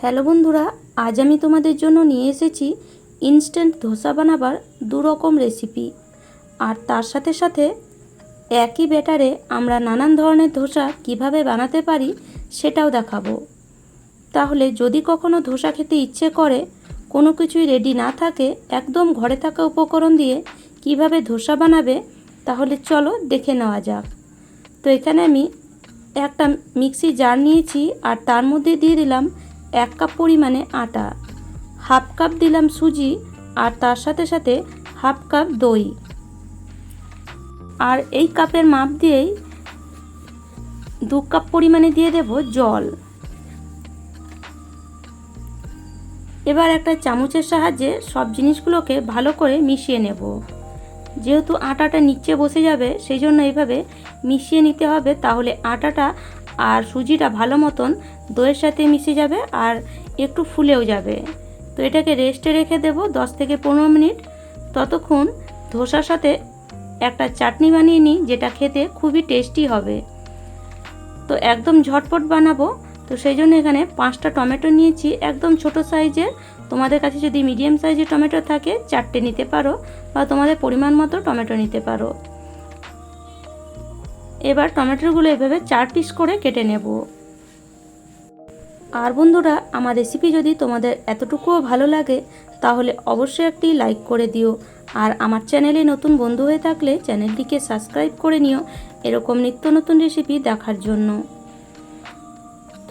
Hello বন্ধুরা, আজ আমি তোমাদের জন্য নিয়ে এসেছি ইনস্ট্যান্ট ধোসা বানাবার দু রকম রেসিপি আর তার সাথে সাথে একই ব্যাটারে আমরা নানান ধরনের ধোসা কীভাবে বানাতে পারি সেটাও দেখাবো। তাহলে যদি কখনো ধোসা খেতে ইচ্ছে করে, কোনো কিছুই রেডি না থাকে, একদম ঘরে থাকা উপকরণ দিয়ে কীভাবে ধোসা বানাবে, তাহলে চলো দেখে নেওয়া যাক। তো এখানে আমি একটা মিক্সি জার নিয়েছি আর তার মধ্যে দিয়ে দিলাম এক কাপ পরিমাণে আটা, হাফ কাপ দিলাম সুজি আর তার সাথে সাথে হাফ কাপ দই। আর এই কাপের মাপ দিয়েই দু কাপ পরিমাণে দিয়ে দেব জল। এবার একটা চামচের সাহায্যে সব জিনিসগুলোকে ভালো করে মিশিয়ে নেব। যেহেতু আটাটা নিচে বসে যাবে, সেই জন্য এইভাবে মিশিয়ে নিতে হবে, তাহলে আটাটা আর সুজিটা ভালো মতন দইয়ের সাথে মিশে যাবে আর একটু ফুলেও যাবে। তো এটাকে রেস্টে রেখে দেব দশ থেকে পনেরো মিনিট। ততক্ষণ ধোসার সাথে একটা চাটনি বানিয়ে নিই, যেটা খেতে খুবই টেস্টি হবে। তো একদম ঝটপট বানাবো। তো সেই জন্য এখানে পাঁচটা টমেটো নিয়েছি, একদম ছোট সাইজের তোমাদের কাছে যদি মিডিয়াম সাইজের টমেটো থাকে, চারটে নিতে পারো বা তোমাদের পরিমাণ মতো টমেটো নিতে পারো। এবার টমেটোগুলো এভাবে চার পিস করে কেটে নেব। আর বন্ধুরা, আমার রেসিপি যদি তোমাদের এতটুকুও ভালো লাগে, তাহলে অবশ্যই একটি লাইক করে দিও। আর আমার চ্যানেলে নতুন বন্ধু হয়ে থাকলে চ্যানেলটিকে সাবস্ক্রাইব করে নিও, এরকম নিত্য নতুন রেসিপি দেখার জন্য।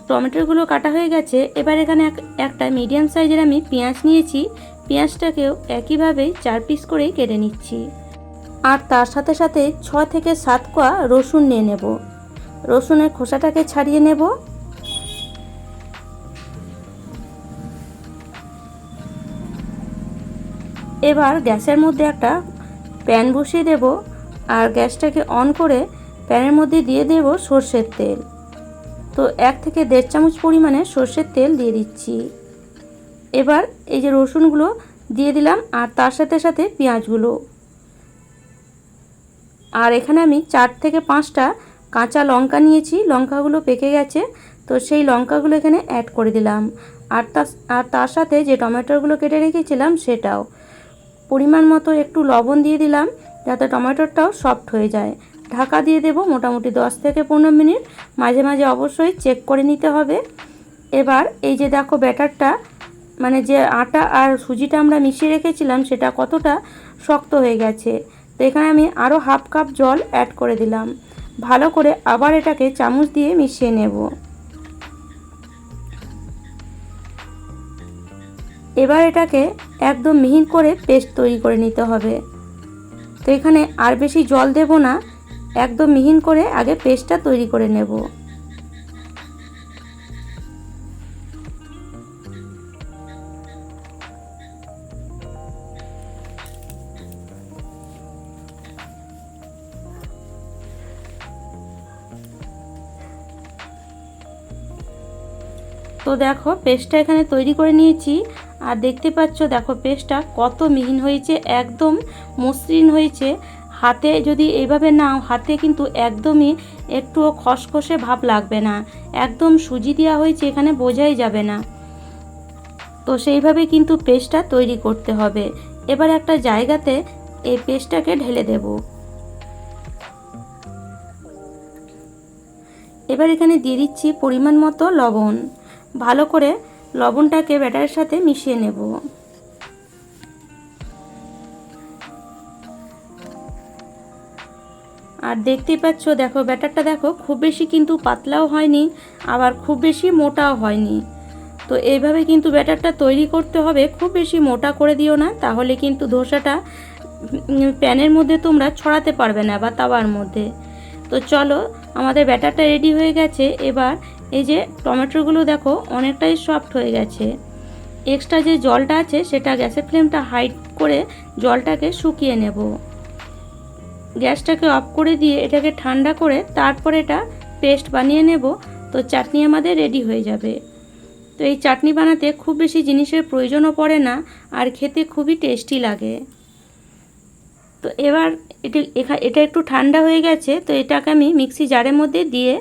টমেটোগুলো কাটা হয়ে গেছে, এবার এখানে একটা মিডিয়াম সাইজের আমি পেঁয়াজ নিয়েছি। পেঁয়াজটাকেও একইভাবে চার পিস করেই কেটে নিচ্ছি। আর তার সাথে সাথে ছ থেকে সাত কোয়া রসুন নিয়ে নেব। রসুনের খোসাটাকে ছাড়িয়ে নেব। এবার গ্যাসের মধ্যে একটা প্যান বসিয়ে দেব আর গ্যাসটাকে অন করে প্যানের মধ্যে দিয়ে দেব সর্ষের তেল। তো এক থেকে দেড় চামচ পরিমাণে সর্ষের তেল দিয়ে দিচ্ছি। এবার এই যে রসুনগুলো দিয়ে দিলাম আর তার সাথে সাথে পেঁয়াজগুলো। আর এখানে আমি চার থেকে পাঁচটা কাঁচা লঙ্কা নিয়েছি, লঙ্কাগুলো পেকে গেছে। তো সেই লঙ্কাগুলো এখানে অ্যাড করে দিলাম। আর তার আর তার সাথে যে টমেটোগুলো কেটে রেখেছিলাম সেটাও। পরিমাণ মতো একটু লবণ দিয়ে দিলাম, যাতে টমেটোটাও সফট হয়ে যায়। ঢাকা দিয়ে দেব মোটামুটি দশ থেকে পনেরো মিনিট। মাঝে মাঝে অবশ্যই চেক করে নিতে হবে। এবার এই যে দেখো ব্যাটারটা মানে যে আটা আর সুজিটা আমরা মিশিয়ে রেখেছিলাম, সেটা কতটা শক্ত হয়ে গেছে। তো এখানে আমি আরও হাফ কাপ জল অ্যাড করে দিলাম। ভালো করে আবার এটাকে চামচ দিয়ে মিশিয়ে নেব। এবার এটাকে একদম মিহিন করে পেস্ট তৈরি করে নিতে হবে। তো এখানে আর বেশি জল দেব না, একদম মিহিন করে আগে পেস্টটা তৈরি করে নেব। তো দেখো, পেস্টটা এখানে তৈরি করে নিয়েছি। আর দেখতে পাচ্ছ, দেখো পেস্টটা কত মিহিন হয়েছে, একদম মসৃণ হয়েছে। হাতে যদি এইভাবে নাও, হাতে কিন্তু একদমই একটুও খসখসে ভাব লাগবে না। একদম সুজি দেওয়া হয়েছে, এখানে বোঝাই যাবে না। তো সেইভাবে কিন্তু পেস্টটা তৈরি করতে হবে। এবার একটা জায়গাতে এই পেস্টটাকে ঢেলে দেব। এবার এখানে দিয়ে দিচ্ছি পরিমাণ মতো লবণ। ভালো করে লবণটাকে ব্যাটারের সাথে মিশিয়ে নেব। আর দেখতেই পাচ্ছ, দেখো, ব্যাটারটা দেখো, খুব বেশি কিন্তু পাতলাও হয়নি, আবার খুব বেশি মোটাও হয়নি। তো এইভাবে কিন্তু ব্যাটারটা তৈরি করতে হবে, খুব বেশি মোটা করে দিও না, তাহলে কিন্তু ধোসাটা প্যানের মধ্যে তোমরা ছড়াতে পারবে না, বা তাওয়ার মধ্যে। তো চলো, আমাদের ব্যাটারটা রেডি হয়ে গেছে, এবার এই যে টমেটোগুলো দেখো অনেকটাই সফট হয়ে গেছে। এক্সট্রা যে জলটা আছে সেটা গ্যাসের ফ্লেমটা হাইট করে জলটাকে শুকিয়ে নেব। গ্যাসটাকে অফ করে দিয়ে এটাকে ঠান্ডা করে তারপর এটা পেস্ট বানিয়ে নেব। তো চাটনি আমাদের রেডি হয়ে যাবে। তো এই চাটনি বানাতে খুব বেশি জিনিসের প্রয়োজনও পড়ে না আর খেতে খুবই টেস্টি লাগে। তো এবার এটা এটা একটু ঠান্ডা হয়ে গেছে, তো এটাকে আমি মিক্সি জারের মধ্যে দিয়ে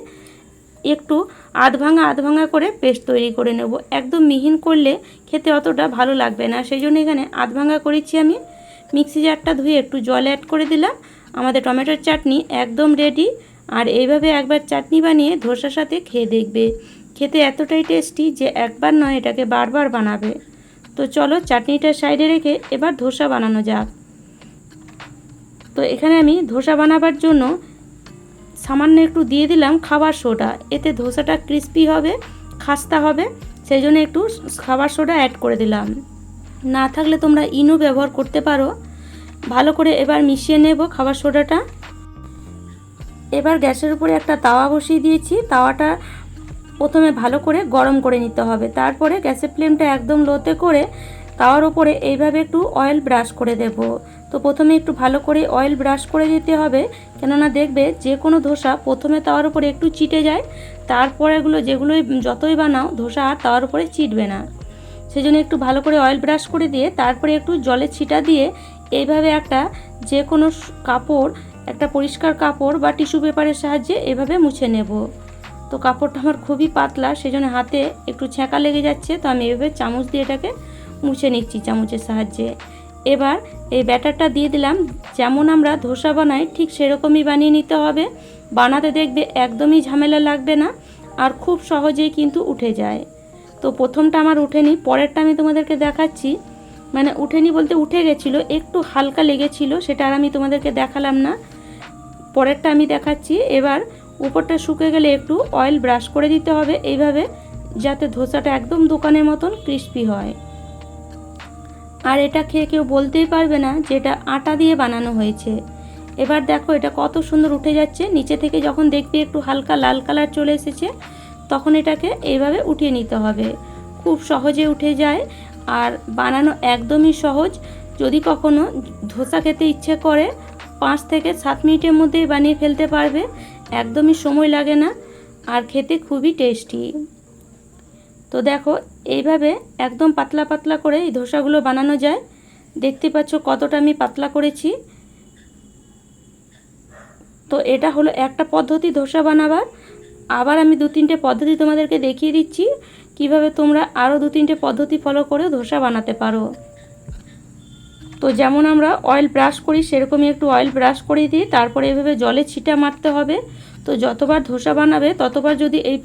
একটু আধ ভাঙা আধ ভাঙা করে পেস্ট তৈরি করে নেব। একদম মিহিন করলে খেতে অতটা ভালো লাগবে না। সেই জন্য এখানে আধ ভাঙা করেছি আমি। মিক্সি জারটা ধুয়ে একটু জল অ্যাড করে দিলাম। আমাদের টমেটোর চাটনি একদম রেডি আর এইভাবে একবার চাটনি বানিয়ে ধোসার সাথে খেয়ে দেখবে। খেতে এতটাই টেস্টি যে একবার নয়, এটাকে বারবার বানাবে। তো চলো চাটনিটা সাইডে রেখে এবার ধোসা বানানো যাক। তো এখানে আমি ধোসা বানাবার জন্য সামান্য একটু দিয়ে দিলাম খাবার সোডা। এতে ধোসাটা ক্রিস্পি হবে, খাস্তা হবে সেই জন্য একটু খাবার সোডা অ্যাড করে দিলাম। না থাকলে তোমরা ইনো ব্যবহার করতে পারো। ভালো করে এবার মিশিয়ে নেব খাবার সোডাটা। এবার গ্যাসের উপরে একটা তাওয়া বসিয়ে দিয়েছি। তাওয়াটা প্রথমে ভালো করে গরম করে নিতে হবে। তারপরে গ্যাসের ফ্লেমটা একদম লোতে করে তাওয়ার উপরে এইভাবে একটু অয়েল ব্রাশ করে দেব। তো প্রথমে একটু ভালো করে অয়েল ব্রাশ করে দিতে হবে, কেননা দেখবে যে কোনো ধোসা প্রথমে তাওয়ার উপরে একটু চিটে যায়, তারপর এগুলো যেগুলোই যতই বানাও ধোসা আর তাওয়ার উপরে চিটবে না। সেই জন্য একটু ভালো করে অয়েল ব্রাশ করে দিয়ে তারপরে একটু জলে ছিটা দিয়ে এইভাবে একটা যে কোনো কাপড়, একটা পরিষ্কার কাপড় বা টিস্যু পেপারের সাহায্যে এভাবে মুছে নেব। তো কাপড়টা আমার খুবই পাতলা সেই জন্য হাতে একটু ছ্যাঁকা লেগে যাচ্ছে, তো আমি এভাবে চামচ দিয়ে এটাকে মুছে নিচ্ছি চামচের সাহায্যে। এবার এই ব্যাটারটা দিয়ে দিলাম। যেমন আমরা ধোসা বানাই, ঠিক সেরকমই বানিয়ে নিতে হবে। বানাতে দেখবে একদমই ঝামেলা লাগবে না আর খুব সহজেই কিন্তু উঠে যায়। তো প্রথমটা আমার উঠেনি, পরেরটা আমি তোমাদেরকে দেখাচ্ছি। মানে উঠেনি বলতে উঠে গেছিল, একটু হালকা লেগেছিল, সেটা আর আমি তোমাদেরকে দেখালাম না। পরেরটা আমি দেখাচ্ছি, এবার উপরটা শুকে গেলে একটু অয়েল ব্রাশ করে দিতে হবে, এইভাবে যাতে ধোসাটা একদম দোকানের মতন ক্রিস্পি হয়। আর এটা খেয়ে কেউ বলতেই পারবে না যে এটা আটা দিয়ে বানানো হয়েছে। এবার দেখো এটা কত সুন্দর উঠে যাচ্ছে। নিচে থেকে যখন দেখবে একটু হালকা লাল কালার চলে এসেছে, তখন এটাকে এইভাবে উঠিয়ে নিতে হবে। খুব সহজে উঠে যায় আর বানানো একদমই সহজ। যদি কখনো ধোসা খেতে ইচ্ছে করে, পাঁচ থেকে সাত মিনিটের মধ্যেই বানিয়ে ফেলতে পারবে। একদমই সময় লাগে না আর খেতে খুবই টেস্টি। তো দেখো, এইভাবে একদম পাতলা পাতলা করে এই ধোসাগুলো বানানো যায়। দেখতে পাচ্ছ কতটা আমি পাতলা করেছি। তো এটা হলো একটা পদ্ধতি ধোসা বানাবার। আবার আমি দু তিনটে পদ্ধতি তোমাদেরকে দেখিয়ে দিচ্ছি। কীভাবে তোমরা আরও দু তিনটে পদ্ধতি ফলো করে ধোসা বানাতে পারো। তো যেমন আমরা অয়েল ব্রাশ করি, সেরকমই একটু অয়েল ব্রাশ করে দিই, তারপরে এভাবে জলে ছিটা মারতে হবে। তো যতবার ধোসা বানাবে, ততবার যদি এই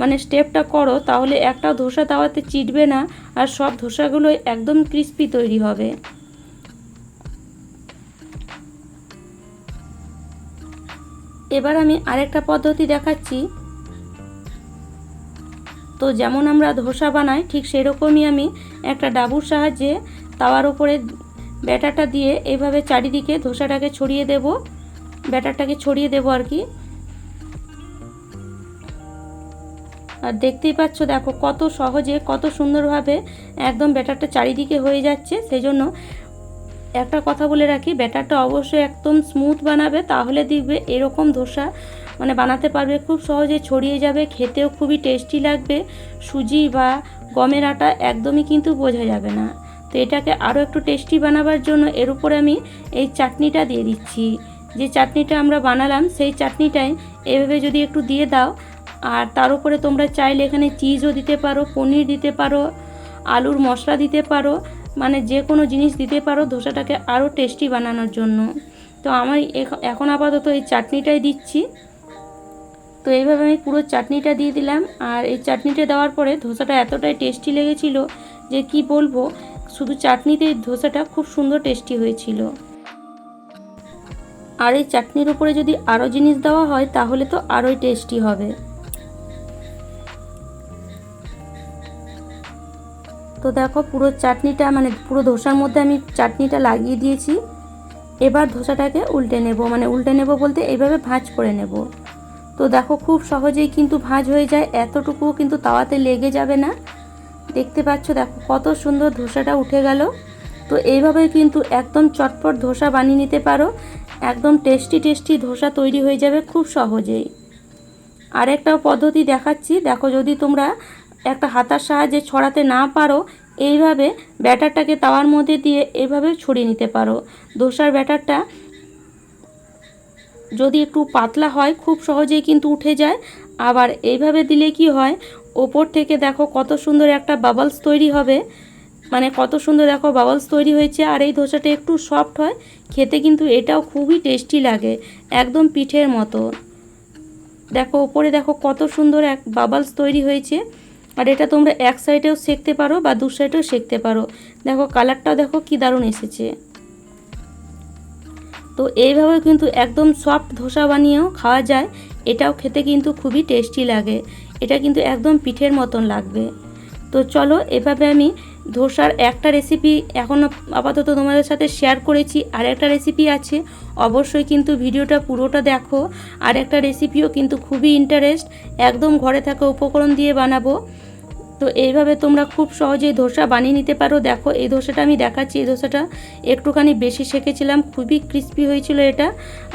মানে স্টেপটা করো, তাহলে একটা ধোসা তাওয়াতে চিটবে না, আর সব ধোসাগুলো একদম ক্রিস্পি তৈরি হবে। এবার আমি আরেকটা পদ্ধতি দেখাচ্ছি। তো যেমন আমরা ধোসা বানাই, ঠিক সেরকমই আমি একটা ডাবুর সাহায্যে তাওয়ার উপরে ব্যাটারটা দিয়ে এইভাবে চারিদিকে ধোসাটাকে ছড়িয়ে দেব। ব্যাটারটাকে ছড়িয়ে দেব আর কি। আর দেখতেই পাচ্ছ, দেখো কত সহজে, কত সুন্দরভাবে একদম ব্যাটারটা চারিদিকে হয়ে যাচ্ছে। সেই জন্য একটা কথা বলে রাখি, ব্যাটারটা অবশ্যই একদম স্মুথ বানাবে, তাহলে দেখবে এরকম ধোসা মানে বানাতে পারবে, খুব সহজে ছড়িয়ে যাবে, খেতেও খুবই টেস্টি লাগবে। সুজি বা গমের আটা একদমই কিন্তু বোঝা যাবে না। তো এটাকে আরও একটু টেস্টি বানাবার জন্য এর উপরে আমি এই চাটনিটা দিয়ে দিচ্ছি। যে চাটনিটা আমরা বানালাম, সেই চাটনিটাই এভাবে যদি একটু দিয়ে দাও, আর তার উপরে তোমরা চাইলে এখানে চিজও দিতে পারো, পনির দিতে পারো, আলুর মশলা দিতে পারো মানে যে কোনো জিনিস দিতে পারো ধোসাটাকে আরও টেস্টি বানানোর জন্য। তো আমার এখন আপাতত এই চাটনিটাই দিচ্ছি। তো এইভাবে আমি পুরো চাটনিটা দিয়ে দিলাম, আর এই চাটনিটা দেওয়ার পরে ধোসাটা এতটাই টেস্টি লেগেছিল যে কি বলব শুধু চাটনিতে ধোসাটা খুব সুন্দর টেস্টি হয়েছিল। আর এই চাটনির উপরে যদি আরও জিনিস দেওয়া হয়, তাহলে তো আরোই টেস্টি হবে। তো দেখো, পুরো চাটনিটা মানে পুরো ধোসার মধ্যে আমি চাটনিটা লাগিয়ে দিয়েছি। এবার ধোসাটাকে উল্টে নেব মানে উল্টে নেব বলতে এইভাবে ভাঁজ করে নেব। তো দেখো, খুব সহজেই কিন্তু ভাঁজ হয়ে যায়, এতটুকুও কিন্তু তাওয়াতে লেগে যাবে না। দেখতে পাচ্ছ, দেখো কত সুন্দর ধোসাটা উঠে গেল। তো এইভাবে কিন্তু একদম চটপট ধোসা বানিয়ে নিতে পারো। একদম টেস্টি টেস্টি ধোসা তৈরি হয়ে যাবে খুব সহজেই। আরেকটাও পদ্ধতি দেখাচ্ছি, দেখো যদি তোমরা একটা হাতার সাহায্যে ছড়াতে না পারো, এইভাবে ব্যাটারটাকে তাওয়ার মধ্যে দিয়ে এইভাবে ছড়িয়ে নিতে পারো। ধোসার ব্যাটারটা যদি একটু পাতলা হয়, খুব সহজেই কিন্তু উঠে যায়। আবার এইভাবে দিলে কি হয়? ওপর থেকে দেখো কত সুন্দর একটা বাবলস তৈরি হবে। মানে কত সুন্দর দেখো বাবলস তৈরি হয়েছে আর এই ধোসাটা একটু সফট হয়। খেতে কিন্তু এটাও খুবই টেস্টি লাগে, একদম পিঠের মতো। দেখো ওপরে দেখো কত সুন্দর এক বাবলস তৈরি হয়েছে। আর এটা তোমরা এক সাইডেও সেকতে পারো বা দু সাইডেও সেকতে পারো। দেখো কালারটাও দেখো কি দারুণ এসেছে। তো এইভাবে কিন্তু একদম সফট ধোসা বানিয়েও খাওয়া যায়। এটাও খেতে কিন্তু খুবই টেস্টি লাগে। এটা কিন্তু একদম পিঠের মতন লাগবে। তো চলো, এভাবে আমি ধোসার একটা রেসিপি এখনও আপাতত তোমাদের সাথে শেয়ার করেছি। আর একটা রেসিপি আছে, অবশ্যই কিন্তু ভিডিওটা পুরোটা দেখো। আর একটা রেসিপিও কিন্তু খুবই ইন্টারেস্ট একদম ঘরে থাকা উপকরণ দিয়ে বানাবো। তো এইভাবে তোমরা খুব সহজেই ধোসা বানিয়ে নিতে পারো। দেখো, এই ধোসাটা আমি দেখাচ্ছি। এই ধোসাটা একটুখানি বেশি শেখেছিলাম খুবই ক্রিস্পি হয়েছিল এটা।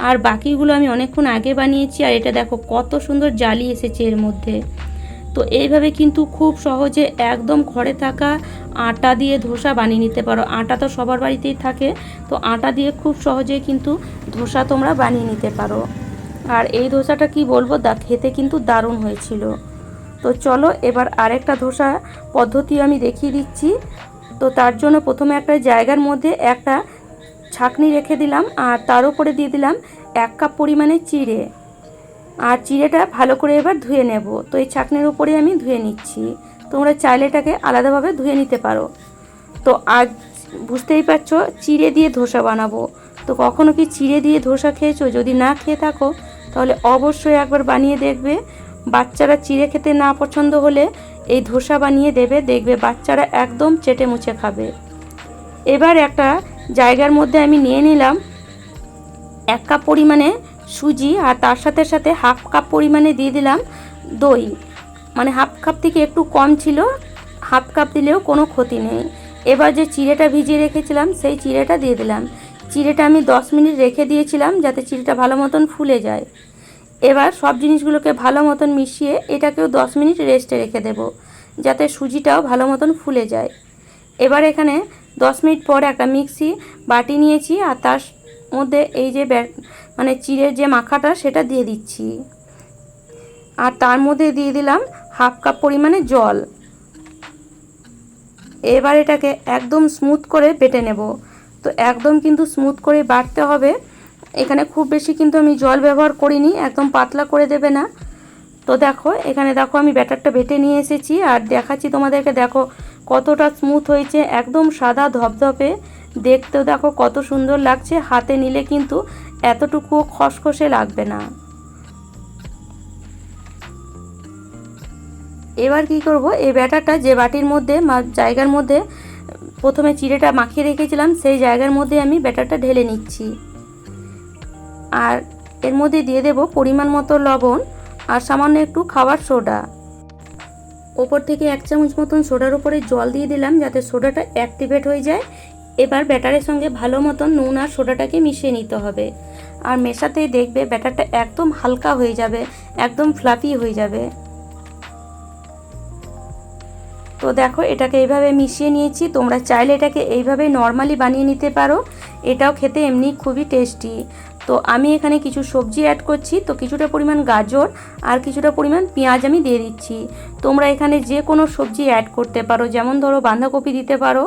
আর বাকিগুলো আমি অনেকক্ষণ আগে বানিয়েছি, আর এটা দেখো কত সুন্দর জালি এসেছে এর মধ্যে। তো এইভাবে কিন্তু খুব সহজে একদম ঘরে থাকা আটা দিয়ে ধোসা বানিয়ে নিতে পারো। আটা তো সবার বাড়িতেই থাকে, তো আটা দিয়ে খুব সহজে কিন্তু ধোসা তোমরা বানিয়ে নিতে পারো। আর এই ধোসাটা কি বলব দা খেতে কিন্তু দারুণ হয়েছিল। তো চলো, এবার আরেকটা ধোসা পদ্ধতি আমি দেখিয়ে দিচ্ছি। তো তার জন্য প্রথমে একটা জায়গার মধ্যে একটা ছাকনি রেখে দিলাম আর তার উপরে দিয়ে দিলাম এক কাপ পরিমাণে চিড়ে। আর চিড়েটা ভালো করে এবার ধুয়ে নেব। তো এই ছাকনির উপরে আমি ধুয়ে নিচ্ছি। তোমরা চাইলে এটাকে আলাদাভাবে ধুয়ে নিতে পারো। তো আজ বুঝতেই পারছ, চিড়ে দিয়ে ধোসা বানাবো। তো কখনো কি চিড়ে দিয়ে ধোসা খেয়েছো? যদি না খেয়ে থাকো, তাহলে অবশ্যই একবার বানিয়ে দেখবে। বাচ্চারা চিড়ে খেতে না পছন্দ হলে এই ধোসা বানিয়ে দেবে, দেখবে বাচ্চারা একদম চেটে মুছে খাবে। এবার একটা জায়গার মধ্যে আমি নিয়ে নিলাম এক কাপ পরিমাণে সুজি আর তার সাথে সাথে হাফ কাপ পরিমাণে দিয়ে দিলাম দই। মানে হাফ কাপ থেকে একটু কম ছিল, হাফ কাপ দিলেও কোনো ক্ষতি নেই। এবার যে চিড়েটা ভিজিয়ে রেখেছিলাম, সেই চিড়েটা দিয়ে দিলাম। চিড়েটা আমি দশ মিনিট রেখে দিয়েছিলাম যাতে চিড়েটা ভালো মতন ফুলে যায়। এবার সব জিনিসগুলোকে ভালো মতন মিশিয়ে এটাকেও দশ মিনিট রেস্টে রেখে দেব, যাতে সুজিটাও ভালো মতন ফুলে যায়। এবার এখানে দশ মিনিট পর একটা মিক্সি বাটি নিয়েছি আর তার মধ্যে এই যে মানে চিড়ের যে মাখাটা সেটা দিয়ে দিচ্ছি। আর তার মধ্যে দিয়ে দিলাম হাফ কাপ পরিমাণে জল। এবার এটাকে একদম স্মুথ করে বেটে নেব। তো একদম কিন্তু স্মুথ করে বাটতে হবে এখানে খুব বেশি কিন্তু আমি জল ব্যবহার করিনি, একদম পাতলা করে দেবে না। তো দেখো, এখানে দেখো আমি ব্যাটারটা বেটে নিয়ে এসেছি আর দেখাচ্ছি তোমাদেরকে, দেখো কতটা স্মুথ হয়েছে, একদম সাদা ধপধপে। দেখতেও দেখো কত সুন্দর লাগছে, হাতে নিলে কিন্তু এতটুকুও খসখসে লাগবে না। এবার কি করব, এই ব্যাটারটা যে বাটির মধ্যে জায়গার মধ্যে, প্রথমে চিড়েটা মাখিয়ে রেখেছিলাম, সেই জায়গার মধ্যে আমি ব্যাটারটা ঢেলে নিচ্ছি। আর এর মধ্যে দিয়ে দেব পরিমাণ মতো লবণ আর সামান্য একটু খাবার সোডা। ওপর থেকে এক চামচ মতন সোডার উপরে জল দিয়ে দিলাম যাতে সোডাটা অ্যাক্টিভেট হয়ে যায়। এবার ব্যাটারের সঙ্গে ভালো মতন নুন আর সোডাটাকে মিশিয়ে নিতে হবে। আর মেশাতেই দেখবে ব্যাটারটা একদম হালকা হয়ে যাবে, একদম ফ্লাফি হয়ে যাবে। তো দেখো এটাকে এইভাবে মিশিয়ে নিয়েছি, তোমরা চাইলে এটাকে এইভাবে নর্মালি বানিয়ে নিতে পারো। এটাও খেতে এমনি খুবই টেস্টি। তো আমি এখানে কিছু সবজি অ্যাড করছি। তো কিছুটা পরিমাণ গাজর আর কিছুটা পরিমাণ পেঁয়াজ আমি দিয়ে দিচ্ছি। তোমরা এখানে যে কোনো সবজি অ্যাড করতে পারো। যেমন ধরো বাঁধাকপি দিতে পারো,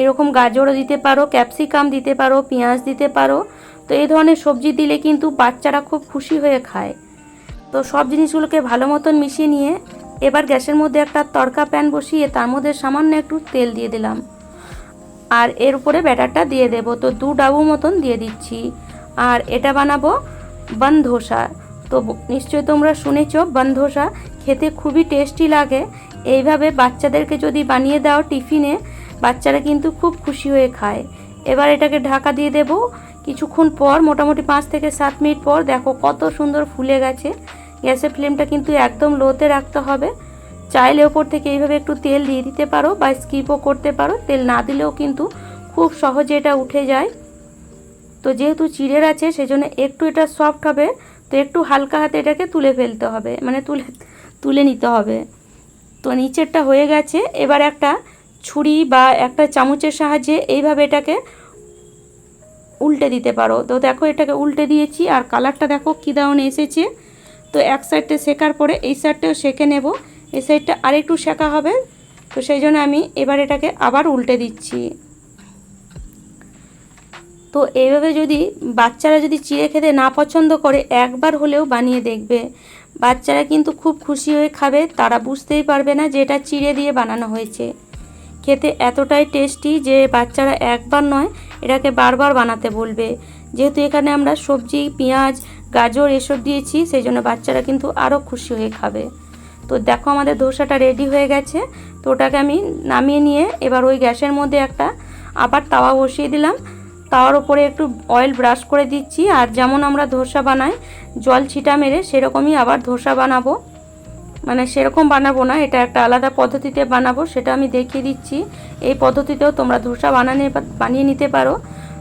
এরকম গাজরও দিতে পারো ক্যাপসিকাম দিতে পারো, পেঁয়াজ দিতে পারো। তো এই ধরনের সবজি দিলে কিন্তু বাচ্চারা খুব খুশি হয়ে খায়। তো সব জিনিসগুলোকে ভালো মতন মিশিয়ে নিয়ে এবার গ্যাসের মধ্যে একটা তড়কা প্যান বসিয়ে তার মধ্যে সামান্য একটু তেল দিয়ে দিলাম। আর এর উপরে ব্যাটারটা দিয়ে দেব। তো দু ডাবু মতন দিয়ে দিচ্ছি। আর এটা বানাবো বন ধোসা তো নিশ্চয়ই তোমরা শুনেছ বন ধোসা খেতে খুবই টেস্টি লাগে। এইভাবে বাচ্চাদেরকে যদি বানিয়ে দাও টিফিনে, বাচ্চারা কিন্তু খুব খুশি হয়ে খায়। এবার এটাকে ঢাকা দিয়ে দেব। কিছুক্ষণ পর, মোটামুটি পাঁচ থেকে সাত মিনিট পর, দেখো কত সুন্দর ফুলে গেছে। গ্যাসের ফ্লেমটা কিন্তু একদম লোতে রাখতে হবে। চাইলে ওপর থেকে এইভাবে একটু তেল দিয়ে দিতে পারো বা স্কিপও করতে পারো। তেল না দিলেও কিন্তু খুব সহজে এটা উঠে যায়। তো যেহেতু চিড়ের আছে, সেজন্য একটু এটা সফট হবে, তো একটু হালকা হাতে এটাকে তুলে ফেলতে হবে মানে তুলে তুলে নিতে হবে। তো নিচেরটা হয়ে গেছে, এবার একটা ছুরি বা একটা চামচের সাহায্যে এইভাবে এটাকে উল্টে দিতে পারো। তো দেখো এটাকে উল্টে দিয়েছি, আর কালারটা দেখো কী দারুণ এসেছে। তো এক সাইডটা শেখার পরে এই সাইডটাও সেকে নেব। এই সাইডটা আরেকটু শেখা হবে, তো সেই জন্য আমি এবার এটাকে আবার উল্টে দিচ্ছি। তো এইভাবে যদি বাচ্চারা যদি চিড়ে খেতে না পছন্দ করে, একবার হলেও বানিয়ে দেখবে। বাচ্চারা কিন্তু খুব খুশি হয়ে খাবে, তারা বুঝতেই পারবে না যে এটা চিড়ে দিয়ে বানানো হয়েছে। খেতে এতটাই টেস্টি যে বাচ্চারা একবার নয়, এটাকে বারবার বানাতে বলবে। যেহেতু এখানে আমরা সবজি, পেঁয়াজ, গাজর এসব দিয়েছি সেই জন্য বাচ্চারা কিন্তু আরও খুশি হয়ে খাবে। তো দেখো আমাদের ধোসাটা রেডি হয়ে গেছে। তো ওটাকে আমি নামিয়ে নিয়ে এবার ওই গ্যাসের মধ্যে একটা আবার তাওয়া বসিয়ে দিলাম। তাওয়ার উপরে একটু অয়েল ব্রাশ করে দিচ্ছি, আর যেমন আমরা ধোসা বানাই, জল ছিটা মেরে সেরকমই আবার ধোসা বানাবো। মানে সেরকম বানাবো না, এটা একটা আলাদা পদ্ধতিতে বানাবো, সেটা আমি দেখিয়ে দিচ্ছি। এই পদ্ধতিতেও তোমরা ধোসা বানানে, বানিয়ে নিতে পারো।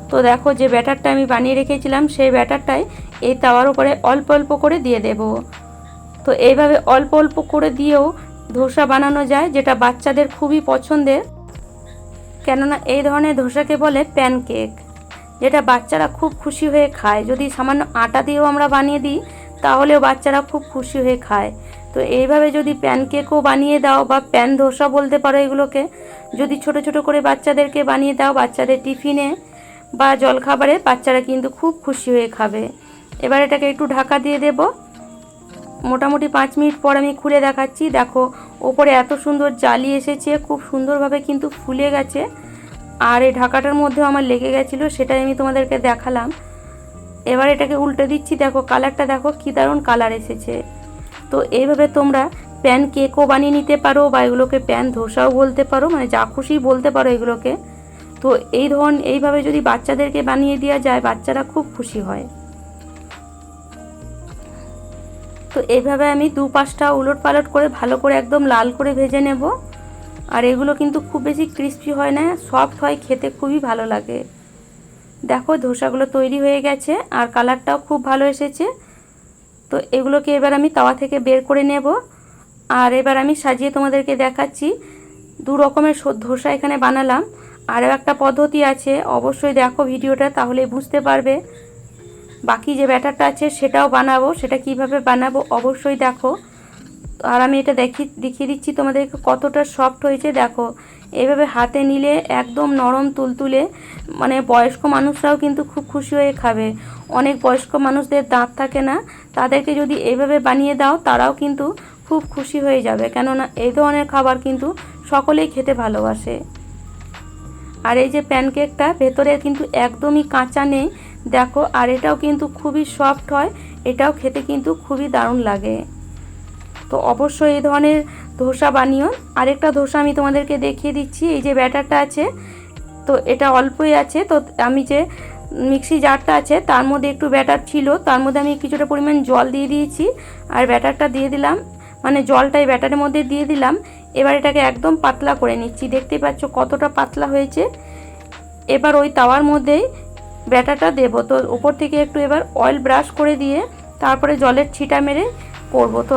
তো দেখো যে ব্যাটারটা আমি বানিয়ে রেখেছিলাম, সেই ব্যাটারটাই এই তাওয়ার উপরে অল্প অল্প করে দিয়ে দেব। তো এইভাবে অল্প অল্প করে দিয়েও ধোসা বানানো যায়, যেটা বাচ্চাদের খুবই পছন্দের। কেননা এই ধরনের ধোসাকে বলে প্যানকেক যেটা বাচ্চারা খুব খুশি হয়ে খায়। যদি সামান্য আটা দিয়েও আমরা বানিয়ে দিই, তাহলেও বাচ্চারা খুব খুশি হয়ে খায়। তো এইভাবে যদি প্যানকেকও বানিয়ে দাও বা প্যান ধোসা বলতে পারো এগুলোকে, যদি ছোট ছোট করে বাচ্চাদেরকে বানিয়ে দাও, বাচ্চাদের টিফিনে বা জলখাবারে বাচ্চারা কিন্তু খুব খুশি হয়ে খাবে। এবার এটাকে একটু ঢাকা দিয়ে দেব। মোটামুটি পাঁচ মিনিট পর আমি খুলে দেখাচ্ছি। দেখো, ওপরে এত সুন্দর জালি এসেছে, খুব সুন্দরভাবে কিন্তু ফুলে গেছে। আর এই ঢাকাটার মধ্যেও আমার লেগে গেছিল, সেটাই আমি তোমাদেরকে দেখালাম। এবার এটাকে উল্টে দিচ্ছি, দেখো কালারটা দেখো কী দারুণ কালার এসেছে। তো এইভাবে তোমরা প্যান কেকও বানিয়ে নিতে পারো বা এগুলোকে প্যান ধোসাও বলতে পারো মানে যা খুশি বলতে পারো এগুলোকে। তো এই ধরন এইভাবে যদি বাচ্চাদেরকে বানিয়ে দেওয়া যায়, বাচ্চারা খুব খুশি হয়। তো এইভাবে আমি দু পাঁচটা উলট পালট করে ভালো করে একদম লাল করে ভেজে নেব। আর এগুলো কিন্তু খুব বেশি ক্রিস্পি হয় না সফট হয়, খেতে খুবই ভালো লাগে। দেখো, ধোসাগুলো তৈরি হয়ে গেছে আর কালারটাও খুব ভালো এসেছে। তো এগুলোকে এবার আমি তাওয়া থেকে বের করে নেব। আর এবার আমি সাজিয়ে তোমাদেরকে দেখাচ্ছি, দু রকমের ধোসা এখানে বানালাম। আরও একটা পদ্ধতি আছে, অবশ্যই দেখো ভিডিওটা তাহলে বুঝতে পারবে। বাকি যে ব্যাটারটা আছে সেটাও বানাবো, সেটা কীভাবে বানাবো অবশ্যই দেখো। আর আমি এটা দেখি, দেখিয়ে দিচ্ছি, তোমাদেরকে কতটা সফট হয়েছে, দেখো। এভাবে হাতে নিলে একদম নরম তুলতুলে মানে বয়স্ক মানুষরাও কিন্তু খুব খুশি হয়ে খাবে। অনেক বয়স্ক মানুষদের দাঁত থাকে না, তাদেরকে যদি এইভাবে বানিয়ে দাও, তারাও কিন্তু খুব খুশি হয়ে যাবে। কেননা এই ধরনের খাবার কিন্তু সকলেই খেতে ভালোবাসে। আর এই যে প্যানকেকটা ভেতরে কিন্তু একদমই কাঁচা নেই, দেখো, আর এটাও কিন্তু খুবই সফট হয়, এটাও খেতে কিন্তু খুবই দারুণ লাগে। তো অবশ্যই এই ধরনের ধোসা বানিও। আরেকটা ধোসা আমি তোমাদেরকে দেখিয়ে দিচ্ছি, এই যে ব্যাটারটা আছে, তো এটা অল্পই আছে, তো আমি যে মিক্সি জারটা আছে, তার মধ্যে একটু ব্যাটার ছিল, তার মধ্যে আমি কিছুটা পরিমাণ জল দিয়ে দিয়েছি, আর ব্যাটারটা দিয়ে দিলাম মানে জলটাই ব্যাটারের মধ্যে দিয়ে দিলাম, এবার এটাকে একদম পাতলা করে নিচ্ছি, দেখতেই পাচ্ছ কতটা পাতলা হয়েছে। এবার ওই তাওয়ার মধ্যেই ব্যাটারটা দেবো, তো উপর থেকে একটু এবার অয়েল ব্রাশ করে দিয়ে তারপরে জলের ছিটা মেরে করব, তো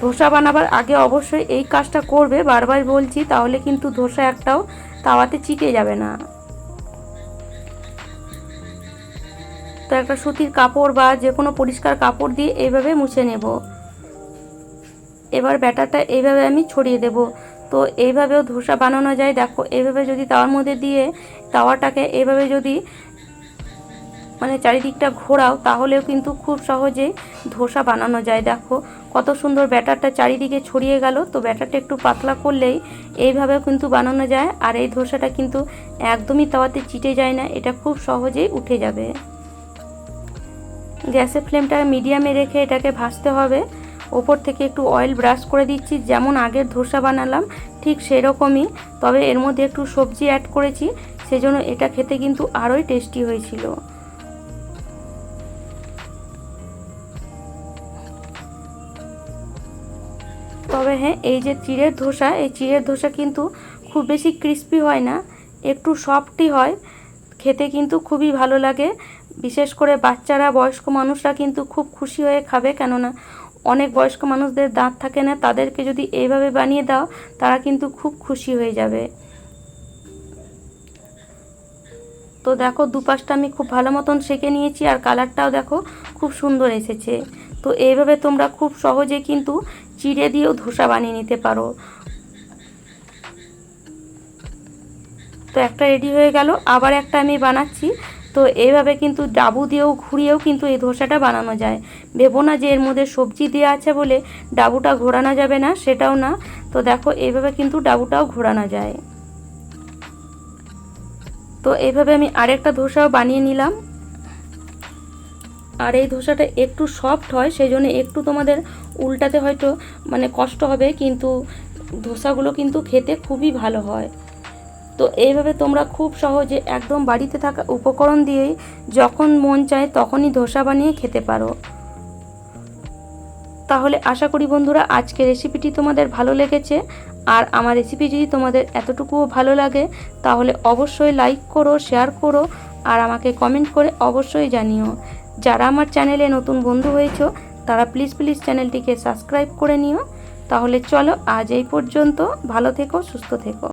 ধোসা বানাবার আগে অবশ্যই এই কাজটা করবে, বারবার বলছি, তাহলে কিন্তু ধোসা একটাও তাওয়াতে চিটে যাবে না। তো একটা সুতির কাপড় বা যে কোনো পরিষ্কার কাপড় দিয়ে এইভাবে মুছে নেব। এবার ব্যাটারটা এইভাবে আমি ছড়িয়ে দেব। তো এইভাবেও ধোসা বানানো যায়। দেখো এইভাবে যদি তাওয়ার মধ্যে দিয়ে তাওয়াটাকে এইভাবে যদি মানে চারিদিকটা ঘোরাও, তাহলেও কিন্তু খুব সহজেই ধোসা বানানো যায়। দেখো কত সুন্দর ব্যাটারটা চারিদিকে ছড়িয়ে গেল। তো ব্যাটারটা একটু পাতলা করলেই এইভাবেও কিন্তু বানানো যায়। আর এই ধোসাটা কিন্তু একদমই তাওয়াতে চিটে যায় না। এটা খুব সহজেই উঠে যাবে। গ্যাসের ফ্লেমটা মিডিয়ামে রেখে এটাকে ভাজতে হবে। ওপর থেকে একটু অয়েল ব্রাশ করে দিচ্ছি। যেমন আগের ধোসা বানালাম, ঠিক সেরকমই। তবে এর মধ্যে একটু সবজি অ্যাড করেছি। সেজন্য এটা খেতে কিন্তু আরোই টেস্টি হয়েছিল। তবে হ্যাঁ এই যে চিড়ের ধোসা, এই চিড়ের ধোসা কিন্তু খুব বেশি ক্রিস্পি হয় না, একটু সফটই হয়, খেতে কিন্তু খুবই ভালো লাগে। বিশেষ করে বাচ্চারা, বয়স্ক মানুষরা কিন্তু খুব খুশি হয়ে খাবে, কেননা অনেক বয়স্ক মানুষদের দাঁত থাকে না, তাদেরকে যদি এইভাবে বানিয়ে দাও, তারা কিন্তু খুব খুশি হয়ে যাবে। তো দেখো, দুপাশটা আমি খুব ভালো মতন সেঁকে নিয়েছি, আর কালারটাও দেখো খুব সুন্দর এসেছে। তো এইভাবে তোমরা খুব সহজে কিন্তু চিড়ে দিয়েও ধোসা বানিয়ে নিতে পারো। তো একটা রেডি হয়ে গেল, আবার একটা আমি বানাচ্ছি। তো এইভাবে কিন্তু ডাবু দিয়েও ঘুরিয়েও কিন্তু এই ধোসাটা বানানো যায়। ভেবো না যে এর মধ্যে সবজি দেওয়া আছে বলে ডাবুটা ঘোরানো যাবে না, সেটাও না। তো দেখো এইভাবে কিন্তু ডাবুটাও ঘোরানো যায়। তো এইভাবে আমি আরেকটা ধোসাও বানিয়ে নিলাম। আর এই ধোসাটা একটু সফট হয় সেই জন্য একটু তোমাদের উল্টাতে হয়তো মানে কষ্ট হবে, কিন্তু ধোসাগুলো কিন্তু খেতে খুবই ভালো হয়। তো এইভাবে তোমরা খুব সহজে একদম বাড়িতে থাকা উপকরণ দিয়েই যখন মন চায় তখনই ধোসা বানিয়ে খেতে পারো। তাহলে আশা করি বন্ধুরা আজকে রেসিপিটি তোমাদের ভালো লেগেছে। আর আমার রেসিপি যদি তোমাদের এতটুকুও ভালো লাগে, তাহলে অবশ্যই লাইক করো শেয়ার করো, আর আমাকে কমেন্ট করে অবশ্যই জানিও। যারা আমার চ্যানেলে নতুন বন্ধু হয়েছ, তারা প্লিজ প্লিজ চ্যানেলটিকে সাবস্ক্রাইব করে নিও। তাহলে চলো আজ এই পর্যন্ত, ভালো থেকো, সুস্থ থেকো।